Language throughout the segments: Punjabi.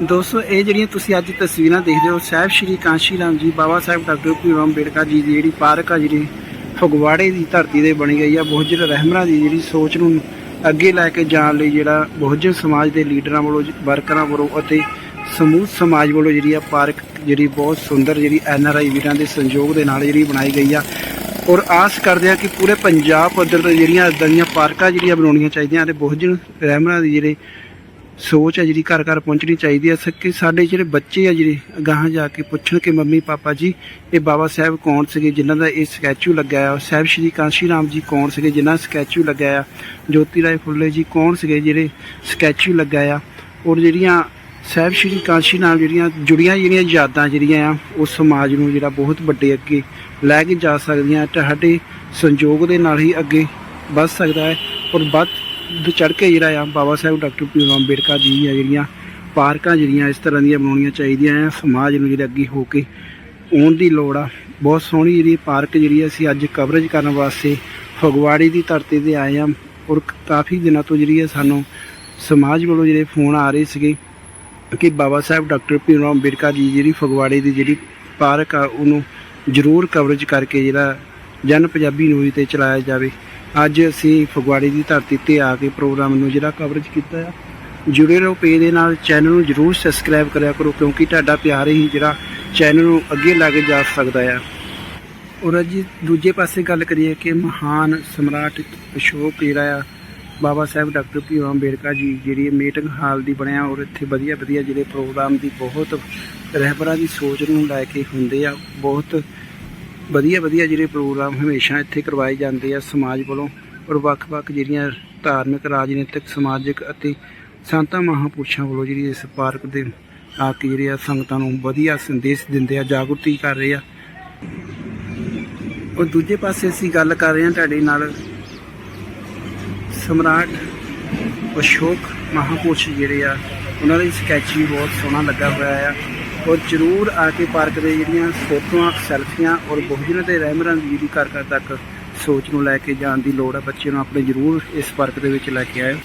ਦੋਸਤੋ, ਇਹ ਜਿਹੜੀਆਂ ਤੁਸੀਂ ਅੱਜ ਤਸਵੀਰਾਂ ਦੇਖਦੇ ਹੋ, ਸਾਹਿਬ ਸ਼੍ਰੀ ਕਾਂਸ਼ੀ ਰਾਮ ਜੀ, ਬਾਬਾ ਸਾਹਿਬ ਡਾਕਟਰ ਭੀਮ ਅੰਬੇਡਕਰ ਜੀ ਦੀ ਜਿਹੜੀ ਪਾਰਕ ਆ ਜਿਹੜੀ ਫਗਵਾੜੇ ਦੀ ਧਰਤੀ ਤੇ ਬਣੀ ਗਈ ਆ ਬਹੁਜਨ ਰਹਿਮਰਾਂ ਦੀ ਜਿਹੜੀ ਸੋਚ ਨੂੰ ਅੱਗੇ ਲੈ ਕੇ ਜਾਣ ਲਈ ਜਿਹੜਾ ਬਹੁਜਨ ਸਮਾਜ ਦੇ ਲੀਡਰਾਂ ਵੱਲੋਂ, ਵਰਕਰਾਂ ਵੱਲੋਂ ਅਤੇ ਸਮੂਹ ਸਮਾਜ ਵੱਲੋਂ ਜਿਹੜੀ ਆ ਪਾਰਕ ਜਿਹੜੀ ਬਹੁਤ ਸੁੰਦਰ ਜਿਹੜੀ ਐਨ ਆਰ ਆਈ ਵੀਰਾਂ ਦੇ ਸੰਯੋਗ ਦੇ ਨਾਲ ਜਿਹੜੀ ਬਣਾਈ ਗਈ ਆ। ਔਰ ਆਸ ਕਰਦੇ ਆ ਕਿ ਪੂਰੇ ਪੰਜਾਬ ਪੱਧਰ ਤੇ ਜਿਹੜੀਆਂ ਇਦਾਂ ਦੀਆਂ ਪਾਰਕਾਂ ਜਿਹੜੀਆਂ ਬਣਾਉਣੀਆਂ ਚਾਹੀਦੀਆਂ ਤੇ ਬਹੁਜਨ ਰਹਿਮਰਾਂ ਦੀ ਜਿਹੜੇ ਸੋਚ ਹੈ ਜਿਹੜੀ ਘਰ ਘਰ ਪਹੁੰਚਣੀ ਚਾਹੀਦੀ ਹੈ। ਕਿ ਸਾਡੇ ਜਿਹੜੇ ਬੱਚੇ ਆ ਜਿਹੜੇ ਗਾਹਾਂ ਜਾ ਕੇ ਪੁੱਛਣ ਕਿ ਮੰਮੀ ਪਾਪਾ ਜੀ, ਇਹ ਬਾਬਾ ਸਾਹਿਬ ਕੌਣ ਸੀਗੇ ਜਿਨ੍ਹਾਂ ਦਾ ਇਹ ਸਕੈਚੂ ਲੱਗਿਆ ਆ? ਸਾਹਿਬ ਸ਼੍ਰੀ ਕਾਂਸ਼ੀ ਰਾਮ ਜੀ ਕੌਣ ਸੀਗੇ ਜਿਨ੍ਹਾਂ ਸਕੈਚੂ ਲੱਗਿਆ ਆ? ਜੋਤੀ ਰਾਏ ਫੁੱਲੇ ਜੀ ਕੌਣ ਸੀਗੇ ਜਿਹੜੇ ਸਕੈਚੂ ਲੱਗਾ ਆ? ਔਰ ਜਿਹੜੀਆਂ ਸਾਹਿਬ ਸ਼੍ਰੀ ਕਾਂਸ਼ੀ ਨਾਲ ਜਿਹੜੀਆਂ ਜੁੜੀਆਂ ਜਿਹੜੀਆਂ ਯਾਦਾਂ ਜਿਹੜੀਆਂ ਆ, ਉਹ ਸਮਾਜ ਨੂੰ ਜਿਹੜਾ ਬਹੁਤ ਵੱਡੇ ਅੱਗੇ ਲੈ ਕੇ ਜਾ ਸਕਦੀਆਂ, ਤੁਹਾਡੇ ਸੰਯੋਗ ਦੇ ਨਾਲ ਹੀ ਅੱਗੇ ਵੱਧ ਸਕਦਾ ਹੈ। ਔਰ ਵੱਧ ਚੜ ਕੇ ਜਿਹੜਾ ਆ ਬਾਬਾ ਸਾਹਿਬ, ਡਾਕਟਰ ਭੀਮ ਅੰਬੇਡਕਰ ਜੀ ਆ ਜਿਹੜੀਆਂ ਪਾਰਕਾਂ ਜਿਹੜੀਆਂ ਇਸ ਤਰ੍ਹਾਂ ਦੀਆਂ ਬਣਾਉਣੀਆਂ ਚਾਹੀਦੀਆਂ ਆ, ਸਮਾਜ ਨੂੰ ਜਿਹੜੇ ਅੱਗੇ ਹੋ ਕੇ ਆਉਣ ਦੀ ਲੋੜ ਆ। ਬਹੁਤ ਸੋਹਣੀ ਜਿਹੜੀ ਪਾਰਕ ਜਿਹੜੀ ਅਸੀਂ ਅੱਜ ਕਵਰੇਜ ਕਰਨ ਵਾਸਤੇ ਫਗਵਾੜੀ ਦੀ ਧਰਤੀ ਤੇ ਆਏ ਆ ਔਰ ਕਾਫੀ ਦਿਨਾਂ ਤੋਂ ਜਿਹੜੀ ਹੈ ਸਾਨੂੰ ਸਮਾਜ ਵੱਲੋਂ ਜਿਹੜੇ ਫੋਨ ਆ ਰਹੇ ਸੀਗੇ ਕਿ ਬਾਬਾ ਸਾਹਿਬ, ਡਾਕਟਰ ਭੀਮ ਅੰਬੇਡਕਰ ਜੀ ਜਿਹੜੀ ਫਗਵਾੜੇ ਦੀ ਜਿਹੜੀ ਪਾਰਕ ਆ, ਉਹਨੂੰ ਜ਼ਰੂਰ ਕਵਰੇਜ ਕਰਕੇ ਜਿਹੜਾ ਜਨ ਪੰਜਾਬੀ ਨਿਊਜ਼ ਤੇ ਚਲਾਇਆ ਜਾਵੇ। ਅੱਜ ਅਸੀਂ ਫਗਵਾੜੇ ਦੀ ਧਰਤੀ ਤੇ ਆ ਕੇ ਪ੍ਰੋਗਰਾਮ ਨੂੰ ਜਿਹੜਾ ਕਵਰੇਜ ਕੀਤਾ ਆ। ਜੁੜੇ ਰਹੋ ਪੇਜ ਦੇ ਨਾਲ ਚੈਨਲ ਨੂੰ ਜ਼ਰੂਰ ਸਬਸਕ੍ਰਾਈਬ ਕਰਿਆ ਕਰੋ ਕਿਉਂਕਿ ਤੁਹਾਡਾ ਪਿਆਰ ਹੀ ਜਿਹੜਾ ਚੈਨਲ ਨੂੰ ਅੱਗੇ ਲੈ ਕੇ ਜਾ ਸਕਦਾ ਆ। ਔਰ ਅੱਜ ਦੂਜੇ ਪਾਸੇ ਗੱਲ ਕਰੀਏ ਕਿ ਮਹਾਨ ਸਮਰਾਟ ਅਸ਼ੋਕ ਜਿਹੜਾ ਆ, ਬਾਬਾ ਸਾਹਿਬ ਡਾਕਟਰ ਭੀਮ ਅੰਬੇਡਕਰ ਜੀ ਜਿਹੜੀ ਮੀਟਿੰਗ ਹਾਲ ਦੀ ਬਣਿਆ ਔਰ ਇੱਥੇ ਵਧੀਆ ਵਧੀਆ ਜਿਹੜੇ ਪ੍ਰੋਗਰਾਮ ਦੀ ਬਹੁਤ ਰਹਿਬਰਾਂ ਦੀ ਸੋਚ ਨੂੰ ਲੈ ਕੇ ਹੁੰਦੇ ਆ, ਬਹੁਤ ਵਧੀਆ ਵਧੀਆ ਜਿਹੜੇ ਪ੍ਰੋਗਰਾਮ ਹਮੇਸ਼ਾ ਇੱਥੇ ਕਰਵਾਏ ਜਾਂਦੇ ਆ ਸਮਾਜ ਵੱਲੋਂ ਔਰ ਵੱਖ-ਵੱਖ ਜਿਹੜੀਆਂ ਧਾਰਮਿਕ, ਰਾਜਨੀਤਿਕ, ਸਮਾਜਿਕ ਅਤੇ ਸੰਤਾਂ ਮਹਾਂਪੁਰਸ਼ਾਂ ਵੱਲੋਂ ਜਿਹੜੀ ਇਸ ਪਾਰਕ ਦੇ ਆ ਕੇ ਜਿਹੜੇ ਆ ਸੰਗਤਾਂ ਨੂੰ ਵਧੀਆ ਸੰਦੇਸ਼ ਦਿੰਦੇ ਆ, ਜਾਗਰੂਕਤੀ ਕਰ ਰਹੇ ਆ। ਔਰ ਦੂਜੇ ਪਾਸੇ ਅਸੀਂ ਗੱਲ ਕਰ ਰਹੇ ਹਾਂ ਤੁਹਾਡੇ ਨਾਲ ਸਮਰਾਟ ਅਸ਼ੋਕ ਮਹਾਪੁਰਸ਼ ਜਿਹੜੇ ਆ, ਉਹਨਾਂ ਦੀ ਸਕੈਚ ਵੀ ਬਹੁਤ ਸੋਹਣਾ ਲੱਗਾ ਹੋਇਆ ਆ। ਔਰ ਜਰੂਰ ਆ ਕੇ ਪਾਰਕ ਦੇ ਜਿਹੜੀਆਂ ਫੋਟੋਆਂ, ਸੈਲਫੀਆਂ ਔਰ ਬਹੁਜਨ ਦੇ ਰਹਿਮਰਾਂ ਦੀ ਜਿਹੜੀ ਘਰ ਘਰ ਤੱਕ ਸੋਚ ਨੂੰ ਲੈ ਕੇ ਜਾਣ ਦੀ ਲੋੜ ਹੈ ਬੱਚੇ ਨੂੰ ਆਪਣੇ ਜਰੂਰ ਇਸ ਪਾਰਕ ਦੇ ਵਿੱਚ ਲੈ ਕੇ ਆਇਓ।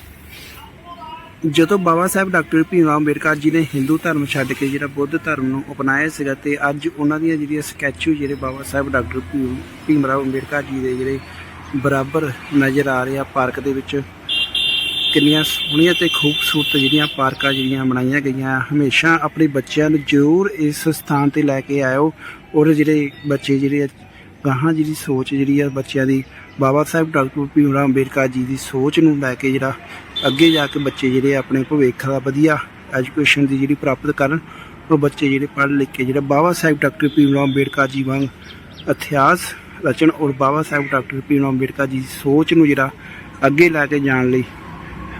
ਜਦੋਂ ਬਾਬਾ ਸਾਹਿਬ ਡਾਕਟਰ ਭੀਮ ਰਾਓ ਅੰਬੇਡਕਰ ਜੀ ਨੇ ਹਿੰਦੂ ਧਰਮ ਛੱਡ ਕੇ ਜਿਹੜਾ ਬੁੱਧ ਧਰਮ ਨੂੰ ਅਪਣਾਇਆ ਸੀਗਾ ਤੇ ਅੱਜ ਉਹਨਾਂ ਦੀਆਂ ਜਿਹੜੀਆਂ ਸਕੈਚੂ ਜਿਹੜੇ ਬਾਬਾ ਸਾਹਿਬ ਡਾਕਟਰ ਭੀਮ ਭੀਮ ਰਾਓ ਅੰਬੇਡਕਰ ਜੀ ਦੇ ਜਿਹੜੇ ਬਰਾਬਰ ਨਜ਼ਰ ਆ ਰਹੇ ਆ ਪਾਰਕ ਦੇ ਵਿੱਚ ਕਿੰਨੀਆਂ ਸੋਹਣੀਆਂ ਤੇ ਖੂਬਸੂਰਤ ਜਿਹੜੀਆਂ ਪਾਰਕਾਂ ਜਿਹੜੀਆਂ ਬਣਾਈਆਂ ਗਈਆਂ ਆ। ਹਮੇਸ਼ਾ ਆਪਣੇ ਬੱਚਿਆਂ ਨੂੰ ਜ਼ਰੂਰ ਇਸ ਸਥਾਨ ਤੇ ਲੈ ਕੇ ਆਇਓ ਔਰ ਜਿਹੜੇ ਬੱਚੇ ਜਿਹੜੇ ਆ, ਗਾਹਾਂ ਜਿਹੜੀ ਸੋਚ ਜਿਹੜੀ ਆ ਬੱਚਿਆਂ ਦੀ ਬਾਬਾ ਸਾਹਿਬ ਡਾਕਟਰ ਭੀਮ ਰਾਓ ਅੰਬੇਡਕਰ ਜੀ ਦੀ ਸੋਚ ਨੂੰ ਲੈ ਕੇ ਜਿਹੜਾ ਅੱਗੇ ਜਾ ਕੇ ਬੱਚੇ ਜਿਹੜੇ ਆਪਣੇ ਭਵਿੱਖ ਦਾ ਵਧੀਆ ਐਜੂਕੇਸ਼ਨ ਦੀ ਜਿਹੜੀ ਪ੍ਰਾਪਤ ਕਰਨ ਉਹ ਬੱਚੇ ਜਿਹੜੇ ਪੜ੍ਹ ਲਿਖ ਕੇ ਜਿਹੜਾ ਬਾਬਾ ਸਾਹਿਬ ਡਾਕਟਰ ਭੀਮ ਰਾਓ ਅੰਬੇਡਕਰ ਜੀ ਵਾਂਗ ਇਤਿਹਾਸ ਰਚਨ ਔਰ ਬਾਬਾ ਸਾਹਿਬ ਡਾਕਟਰ ਭੀਮ ਰਾਓ ਅੰਬੇਡਕਰ ਜੀ ਦੀ ਸੋਚ ਨੂੰ ਜਿਹੜਾ ਅੱਗੇ ਲੈ ਕੇ ਜਾਣ ਲਈ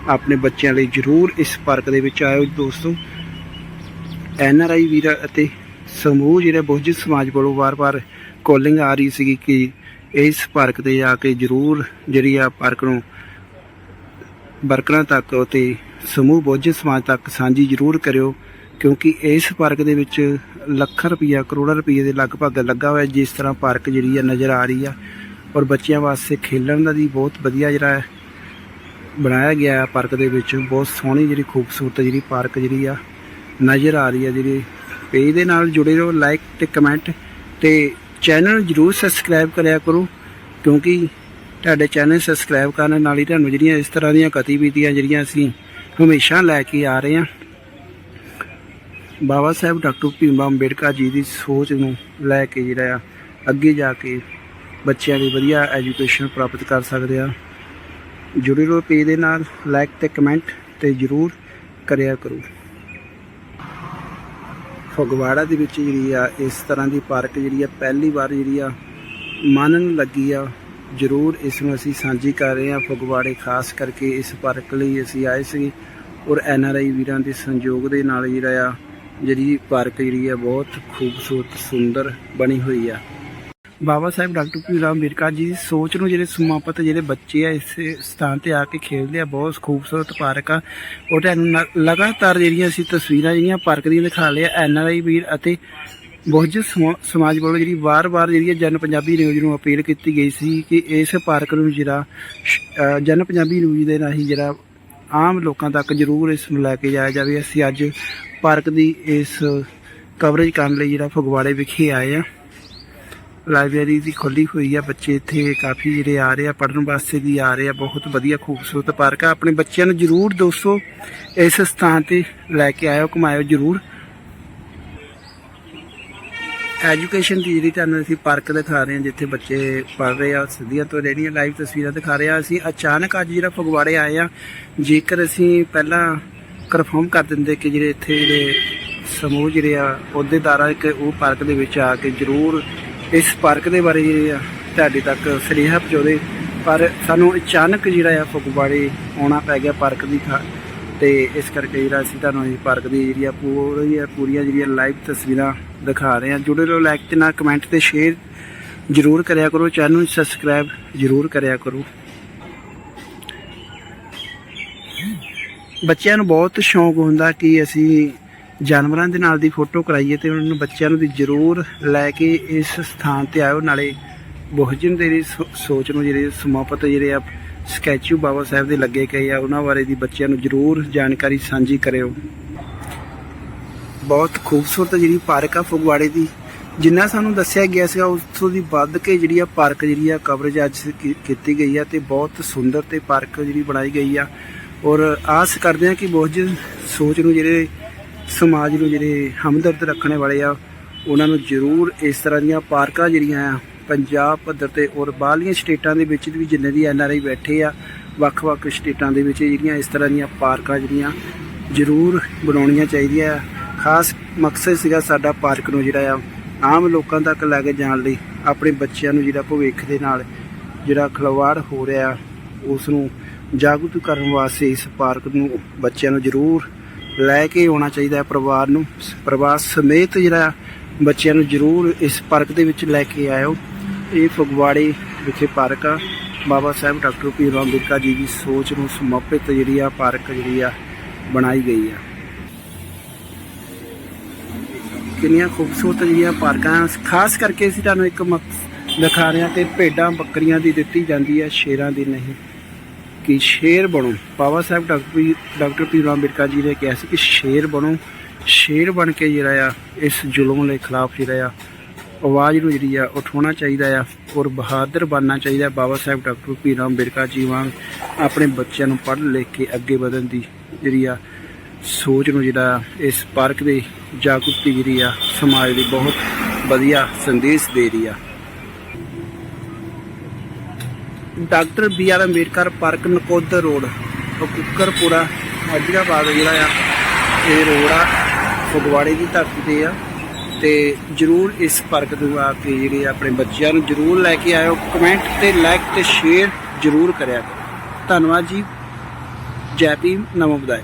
ਆਪਣੇ ਬੱਚਿਆਂ ਲਈ ਜ਼ਰੂਰ ਇਸ ਪਾਰਕ ਦੇ ਵਿੱਚ ਆਇਓ ਦੋਸਤੋ। ਐਨ ਆਰ ਆਈ ਵੀਰ ਅਤੇ ਸਮੂਹ ਜਿਹੜਾ ਬਹੁਜਿਤ ਸਮਾਜ ਵੱਲੋਂ ਵਾਰ-ਵਾਰ ਕਾਲਿੰਗ ਆ ਰਹੀ ਸੀਗੀ ਕਿ ਇਸ ਪਾਰਕ ਤੇ ਜਾ ਕੇ ਜ਼ਰੂਰ ਜਿਹੜੀ ਆ ਪਾਰਕ ਨੂੰ ਵਰਕਰਾਂ ਤੱਕ ਅਤੇ ਸਮੂਹ ਬਹੁਜਿਤ ਸਮਾਜ ਤੱਕ ਸਾਂਝੀ ਜ਼ਰੂਰ ਕਰਿਓ, ਕਿਉਂਕਿ ਇਸ ਪਾਰਕ ਦੇ ਵਿੱਚ ਲੱਖਾਂ ਰੁਪਈਆ, ਕਰੋੜਾਂ ਰੁਪਈਏ ਦੇ ਲਗਭਗ ਲੱਗਾ ਹੋਇਆ ਜਿਸ ਤਰ੍ਹਾਂ ਪਾਰਕ ਜਿਹੜੀ ਆ ਨਜ਼ਰ ਆ ਰਹੀ ਆ। ਔਰ ਬੱਚਿਆਂ ਵਾਸਤੇ ਖੇਡਣ ਦਾ ਵੀ ਬਹੁਤ ਵਧੀਆ ਜਿਹੜਾ ਹੈ ਬਣਾਇਆ ਗਿਆ ਹੈ ਪਾਰਕ ਦੇ ਵਿੱਚ। ਬਹੁਤ ਸੋਹਣੀ ਜਿਹੜੀ ਖੂਬਸੂਰਤ ਜਿਹੜੀ ਪਾਰਕ ਜਿਹੜੀ ਆ, ਨਜ਼ਰ ਆ ਰਹੀ ਆ ਜਿਹੜੀ। ਪੇਜ ਦੇ ਨਾਲ ਜੁੜੇ ਰਹੋ ਲਾਈਕ ਤੇ ਕਮੈਂਟ ਤੇ ਚੈਨਲ ਜਰੂਰ ਸਬਸਕ੍ਰਾਈਬ ਕਰਿਆ ਕਰੋ, ਕਿਉਂਕਿ ਤੁਹਾਡੇ ਚੈਨਲ ਸਬਸਕ੍ਰਾਈਬ ਕਰਨ ਨਾਲ ਹੀ ਤੁਹਾਨੂੰ ਜਿਹੜੀਆਂ ਇਸ ਤਰ੍ਹਾਂ ਦੀਆਂ ਗਤੀਵਿਧੀਆਂ ਜਿਹੜੀਆਂ ਅਸੀਂ ਹਮੇਸ਼ਾ ਲੈ ਕੇ ਆ ਰਹੇ ਹਾਂ। ਬਾਬਾ ਸਾਹਿਬ ਡਾਕਟਰ ਭੀਮ ਰਾਓ ਅੰਬੇਡਕਰ ਜੀ ਦੀ ਸੋਚ ਨੂੰ ਲੈ ਕੇ ਜਿਹੜਾ ਆ, ਅੱਗੇ ਜਾ ਕੇ ਬੱਚਿਆਂ ਦੀ ਵਧੀਆ ਐਜੂਕੇਸ਼ਨ ਪ੍ਰਾਪਤ ਕਰ ਸਕਦੇ ਆ। ਜੁੜੇ ਰਹੋ ਪੇਜ ਦੇ ਨਾਲ ਲਾਈਕ ਤੇ ਕਮੈਂਟ ਤੇ ਜਰੂਰ ਕਰਿਆ ਕਰੋ। ਫਗਵਾੜਾ ਦੇ ਵਿੱਚ ਜਿਹੜੀ ਆ, ਇਸ ਤਰ੍ਹਾਂ ਦੀ ਪਾਰਕ ਜਿਹੜੀ ਆ, ਪਹਿਲੀ ਵਾਰ ਜਿਹੜੀ ਆ, ਮੰਨਣ ਲੱਗੀ ਆ। ਜਰੂਰ ਇਸ ਨੂੰ ਅਸੀਂ ਸਾਂਝੀ ਕਰ ਰਹੇ ਹਾਂ ਫਗਵਾੜੇ, ਖਾਸ ਕਰਕੇ ਇਸ ਪਾਰਕ ਲਈ ਅਸੀਂ ਆਏ ਸੀ ਔਰ ਐਨ ਆਰ ਆਈ ਵੀਰਾਂ ਦੇ ਸੰਯੋਗ ਦੇ ਨਾਲ ਜਿਹੜਾ ਆ, ਜਿਹੜੀ ਪਾਰਕ ਜਿਹੜੀ ਆ, ਬਹੁਤ ਖੂਬਸੂਰਤ, ਸੁੰਦਰ ਬਣੀ ਹੋਈ ਆ। ਬਾਬਾ ਸਾਹਿਬ ਡਾਕਟਰ ਭੀਮ ਰਾਓ ਅੰਬੇਡਕਰ ਜੀ ਦੀ ਸੋਚ ਨੂੰ ਜਿਹੜੇ ਸਮਾਪਤ ਜਿਹੜੇ ਬੱਚੇ ਆ ਇਸ ਸਥਾਨ ਤੇ ਆ ਕੇ ਖੇਡਦੇ ਆ, ਬਹੁਤ ਖੂਬਸੂਰਤ ਪਾਰਕ ਆ। ਉਹ ਤੁਹਾਨੂੰ ਲਗਾਤਾਰ ਜਿਹੜੀਆਂ ਅਸੀਂ ਤਸਵੀਰਾਂ ਜਿਹੜੀਆਂ ਪਾਰਕ ਦੀਆਂ ਦਿਖਾ ਲਿਆ ਐਨ ਆਰ ਆਈ ਵੀਰ ਅਤੇ ਬਹੁਜਨ ਸਮਾਜ ਵੱਲੋਂ ਜਿਹੜੀ ਵਾਰ-ਵਾਰ ਜਿਹੜੀ ਜਨ ਪੰਜਾਬੀ ਨਿਊਜ਼ ਨੂੰ ਅਪੀਲ ਕੀਤੀ ਗਈ ਸੀ ਕਿ ਇਸ ਪਾਰਕ ਨੂੰ ਜਿਹੜਾ ਸ਼- ਜਨ ਪੰਜਾਬੀ ਨਿਊਜ਼ ਦੇ ਰਾਹੀਂ ਜਿਹੜਾ ਆਮ ਲੋਕਾਂ ਤੱਕ ਜ਼ਰੂਰ ਇਸ ਨੂੰ ਲੈ ਕੇ ਜਾਇਆ ਜਾਵੇ। ਅਸੀਂ ਅੱਜ ਪਾਰਕ ਦੀ ਇਸ ਕਵਰੇਜ ਕਰਨ ਲਈ ਜਿਹੜਾ ਫਗਵਾੜੇ ਵਿਖੇ ਆਏ ਆ। ਲਾਇਬ੍ਰੇਰੀ ਦੀ ਖੁੱਲੀ ਹੋਈ ਆ, ਬੱਚੇ ਇੱਥੇ ਕਾਫੀ ਜਿਹੜੇ ਆ ਰਹੇ ਆ ਪੜਨ ਵਾਸਤੇ ਵੀ ਆ ਰਹੇ ਆ, ਬਹੁਤ ਵਧੀਆ ਖੂਬਸੂਰਤ ਪਾਰਕ ਆ। ਆਪਣੇ ਬੱਚਿਆਂ ਨੂੰ ਜਰੂਰ ਦੋਸਤੋ ਇਸ ਸਥਾਨ ਤੇ ਲੈ ਕੇ ਆਇਓ, ਘੁਮਾਇਓ ਜਰੂਰ। ਐਜੂਕੇਸ਼ਨ ਦੀ ਜਿਹੜੀ ਤੁਹਾਨੂੰ ਅਸੀਂ ਪਾਰਕ ਦਿਖਾ ਰਹੇ ਹਾਂ, ਜਿੱਥੇ ਬੱਚੇ ਪੜ ਰਹੇ ਆ, ਸਿੱਧੀਆਂ ਤੋਂ ਜਿਹੜੀਆਂ ਲਾਈਵ ਤਸਵੀਰਾਂ ਦਿਖਾ ਰਹੇ ਆ। ਅਸੀਂ ਅਚਾਨਕ ਅੱਜ ਜਿਹੜਾ ਫਗਵਾੜੇ ਆਏ ਆ, ਜੇਕਰ ਅਸੀਂ ਪਹਿਲਾਂ ਕਨਫਰਮ ਕਰ ਦਿੰਦੇ ਕਿ ਜਿਹੜੇ ਇੱਥੇ ਜਿਹੜੇ ਸਮੂਹ ਜਿਹੜੇ ਆ, ਅਹੁਦੇਦਾਰਾਂ ਕਿ ਉਹ ਪਾਰਕ ਦੇ ਵਿੱਚ ਆ ਕੇ ਜ਼ਰੂਰ ਇਸ ਪਾਰਕ ਦੇ ਬਾਰੇ ਜਿਹੜੇ ਆ, ਤੁਹਾਡੇ ਤੱਕ ਸੁਨੇਹਾ ਪਹੁੰਚਾਉਂਦੇ। ਪਰ ਸਾਨੂੰ ਅਚਾਨਕ ਜਿਹੜਾ ਆ ਫਗਵਾੜੇ ਆਉਣਾ ਪੈ ਗਿਆ ਪਾਰਕ ਦੀ ਥਾਂ ਤੇ ਇਸ ਕਰਕੇ ਜਿਹੜਾ ਅਸੀਂ ਤੁਹਾਨੂੰ ਇਹ ਪਾਰਕ ਦੀ ਜਿਹੜੀ ਆ ਪੂਰੀ ਪੂਰੀਆਂ ਜਿਹੜੀਆਂ ਲਾਈਵ ਤਸਵੀਰਾਂ ਦਿਖਾ ਰਹੇ ਹਾਂ। ਜੁੜੇ ਰਹੋ ਲਾਈਕ ਤੇ ਨਾਲ ਕਮੈਂਟ ਤੇ ਸ਼ੇਅਰ ਜਰੂਰ ਕਰਿਆ ਕਰੋ ਚੈਨਲ ਨੂੰ ਸਬਸਕ੍ਰਾਈਬ ਜਰੂਰ ਕਰਿਆ ਕਰੋ। ਬੱਚਿਆਂ ਨੂੰ ਬਹੁਤ ਸ਼ੌਂਕ ਹੁੰਦਾ ਕਿ ਅਸੀਂ ਜਾਨਵਰਾਂ ਦੇ ਨਾਲ ਦੀ ਫੋਟੋ ਕਰਾਈਏ ਤੇ ਉਹਨਾਂ ਨੂੰ ਬੱਚਿਆਂ ਨੂੰ ਵੀ ਜਰੂਰ ਲੈ ਕੇ ਇਸ ਸਥਾਨ ਤੇ ਆਇਓ। ਨਾਲੇ ਬਹੁਜਨ ਦੇ ਸੋ- ਸੋਚ ਨੂੰ ਜਿਹੜੇ ਸਮਾਪਤ ਜਿਹੜੇ ਆ ਸਕੈਚੂ ਬਾਬਾ ਸਾਹਿਬ ਦੇ ਲੱਗੇ ਗਏ ਆ, ਉਹਨਾਂ ਬਾਰੇ ਦੀ ਬੱਚਿਆਂ ਨੂੰ ਜਰੂਰ ਜਾਣਕਾਰੀ ਸਾਂਝੀ ਕਰਿਓ। ਬਹੁਤ ਖੂਬਸੂਰਤ ਜਿਹੜੀ ਪਾਰਕ ਆ ਫਗਵਾੜੇ ਦੀ। ਜਿੰਨਾ ਸਾਨੂੰ ਦੱਸਿਆ ਗਿਆ ਸੀਗਾ ਉਸ ਦੀ ਵੱਧ ਕੇ ਜਿਹੜੀ ਆ ਪਾਰਕ ਜਿਹੜੀ ਆ ਕਵਰੇਜ ਅੱਜ ਕੀਤੀ ਗਈ ਆ ਤੇ ਬਹੁਤ ਸੁੰਦਰ ਤੇ ਪਾਰਕ ਜਿਹੜੀ ਬਣਾਈ ਗਈ ਆ। ਔਰ ਆਸ ਕਰਦੇ ਆ ਕਿ ਬਹੁਤ ਸੋਚ ਨੂੰ ਜਿਹੜੇ ਸਮਾਜ ਨੂੰ ਜਿਹੜੇ ਹਮਦਰਦ ਰੱਖਣ ਵਾਲੇ ਆ, ਉਹਨਾਂ ਨੂੰ ਜ਼ਰੂਰ ਇਸ ਤਰ੍ਹਾਂ ਦੀਆਂ ਪਾਰਕਾਂ ਜਿਹੜੀਆਂ ਆ, ਪੰਜਾਬ, ਪੱਧਰ ਤੇ ਔਰ ਬਾਹਰਲੀਆਂ ਸਟੇਟਾਂ ਦੇ ਵਿੱਚ ਵੀ ਜਿੰਨੇ ਵੀ ਐਨ ਆਰ ਆਈ ਬੈਠੇ ਆ, ਵੱਖ-ਵੱਖ ਸਟੇਟਾਂ ਦੇ ਵਿੱਚ ਜਿਹੜੀਆਂ ਇਸ ਤਰ੍ਹਾਂ ਦੀਆਂ ਪਾਰਕਾਂ ਜਿਹੜੀਆਂ ਜ਼ਰੂਰ ਬਣਾਉਣੀਆਂ ਚਾਹੀਦੀਆਂ ਆ। ਖਾਸ ਮਕਸਦ ਸੀਗਾ ਸਾਡਾ ਪਾਰਕ ਨੂੰ ਜਿਹੜਾ ਆ, ਆਮ ਲੋਕਾਂ ਤੱਕ ਲੈ ਕੇ ਜਾਣ ਲਈ, ਆਪਣੇ ਬੱਚਿਆਂ ਨੂੰ ਜਿਹੜਾ ਭਵਿੱਖ ਦੇ ਨਾਲ ਜਿਹੜਾ ਖਿਲਵਾੜ ਹੋ ਰਿਹਾ ਉਸ ਨੂੰ ਜਾਗਰੂਕ ਕਰਨ ਵਾਸਤੇ ਇਸ ਪਾਰਕ ਨੂੰ ਬੱਚਿਆਂ ਨੂੰ ਜ਼ਰੂਰ ਲੈ ਕੇ ਆਉਣਾ ਚਾਹੀਦਾ ਹੈ ਪਰਿਵਾਰ ਨੂੰ। ਪਰਿਵਾਰ ਸਮੇਤ ਜਿਹੜਾ ਬੱਚਿਆਂ ਨੂੰ ਜ਼ਰੂਰ ਇਸ ਪਾਰਕ ਦੇ ਵਿੱਚ ਲੈ ਕੇ ਆਇਓ। ਇਹ ਫਗਵਾੜੇ ਵਿਖੇ ਪਾਰਕ ਆ। ਬਾਬਾ ਸਾਹਿਬ ਡਾਕਟਰ ਪੀ ਰਾਮ ਅੰਬੇਦਕਰ ਜੀ ਦੀ ਸੋਚ ਨੂੰ ਸਮਰਪਿਤ ਜਿਹੜੀ ਆ ਪਾਰਕ ਜਿਹੜੀ ਆ ਬਣਾਈ ਗਈ ਆ। ਕਿੰਨੀਆਂ ਖੂਬਸੂਰਤ ਜਿਹੜੀਆਂ ਪਾਰਕਾਂ ਖਾਸ ਕਰਕੇ ਅਸੀਂ ਤੁਹਾਨੂੰ ਇੱਕ ਮਕਸ ਦਿਖਾ ਰਹੇ ਹਾਂ ਕਿ ਭੇਡਾਂ ਬੱਕਰੀਆਂ ਦੀ ਦਿੱਤੀ ਜਾਂਦੀ ਹੈ ਸ਼ੇਰਾਂ ਦੀ ਨਹੀਂ। ਕਿ ਸ਼ੇਰ ਬਣੋ। ਬਾਬਾ ਸਾਹਿਬ ਡਾਕਟਰ ਭੀ- ਡਾਕਟਰ ਭੀਮ ਅੰਬੇਡਕਰ ਜੀ ਨੇ ਕਿਹਾ ਸੀ ਕਿ ਸ਼ੇਰ ਬਣੋ। ਸ਼ੇਰ ਬਣ ਕੇ ਜਿਹੜਾ ਆ, ਇਸ ਜ਼ੁਲਮ ਦੇ ਖਿਲਾਫ ਜਿਹੜਾ ਆ, ਆਵਾਜ਼ ਨੂੰ ਜਿਹੜੀ ਆ, ਉਠਾਉਣਾ ਚਾਹੀਦਾ ਆ ਔਰ ਬਹਾਦਰ ਬਣਨਾ ਚਾਹੀਦਾ ਬਾਬਾ ਸਾਹਿਬ ਡਾਕਟਰ ਭੀਮ ਅੰਬੇਡਕਰ ਜੀ ਵਾਂਗ ਆਪਣੇ ਬੱਚਿਆਂ ਨੂੰ ਪੜ੍ਹ ਲਿਖ ਕੇ ਅੱਗੇ ਵਧਣ ਦੀ ਜਿਹੜੀ ਆ, ਸੋਚ ਨੂੰ ਜਿਹੜਾ ਇਸ ਪਾਰਕ ਦੇ ਜਾਗਰੂਕਤੀ ਜਿਹੜੀ ਆ, ਸਮਾਜ ਲਈ ਬਹੁਤ ਵਧੀਆ ਸੰਦੇਸ਼ ਦੇ ਰਹੀ ਆ। Doctor B R Ambedkar park Nakodar road Kukkarpura Ajirabad ਜਿਹੜਾ ਆ, ਇਹ ਰੋਡ ਆ, ਫਗਵਾੜੇ ਦੀ ਧਰਤੀ ਤੇ ਆ। ਤੇ ਜਰੂਰ ਇਸ ਪਾਰਕ ਨੂੰ ਆ ਕੇ ਜਿਹੜੇ ਆਪਣੇ ਬੱਚਿਆਂ ਨੂੰ ਜਰੂਰ ਲੈ ਕੇ ਆਇਓ, ਕਮੈਂਟ ਤੇ ਲਾਈਕ ਤੇ ਸ਼ੇਅਰ ਜਰੂਰ ਕਰਿਆ ਕਰੋ। ਧੰਨਵਾਦ ਜੀ। ਜੈ ਭੀਮ, ਨਮੋ ਬੁਦਾਏ